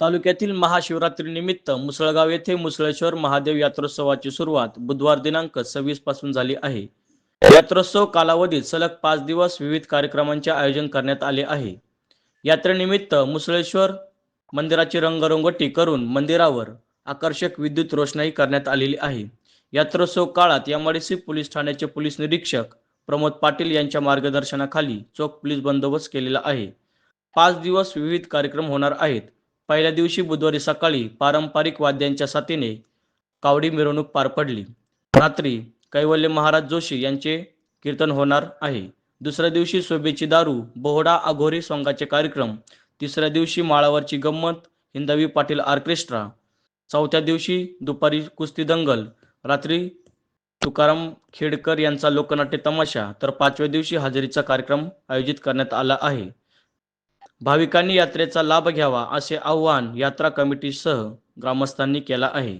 तालुक्यातील महाशिवरात्रीनिमित्त मुसळगाव येथे मुसळेश्वर महादेव यात्रोत्सवाची सुरुवात बुधवार दिनांक सव्वीसपासून झाली आहे. यात्रोत्सव कालावधीत सलग पाच दिवस विविध कार्यक्रमांचे आयोजन करण्यात आले आहे. यात्रेनिमित्त मुसळेश्वर मंदिराची रंगरंगोटी करून मंदिरावर आकर्षक विद्युत रोषणाई करण्यात आलेली आहे. यात्रोत्सव काळात एमआयडीसी पोलीस ठाण्याचे पोलीस निरीक्षक प्रमोद पाटील यांच्या मार्गदर्शनाखाली चोख पोलीस बंदोबस्त केलेला आहे. पाच दिवस विविध कार्यक्रम होणार आहेत. पहिल्या दिवशी बुधवारी सकाळी पारंपरिक वाद्यांच्या साथीने कावडी मिरवणूक पार पडली. रात्री कैवल्य महाराज जोशी यांचे कीर्तन होणार आहे. दुसऱ्या दिवशी शोभेची दारू बोहडा अघोरी सोंगाचे कार्यक्रम तिसऱ्या दिवशी माळावरची गंमत हिंदवी पाटील ऑर्केस्ट्रा चौथ्या दिवशी दुपारी कुस्ती दंगल रात्री तुकाराम खेडकर यांचा लोकनाट्य तमाशा तर पाचव्या दिवशी हजेरीचा कार्यक्रम आयोजित करण्यात आला आहे. भाविकांनी यात्रेचा लाभ घ्यावा असे आवाहन यात्रा कमिटीसह ग्रामस्थांनी केला आहे.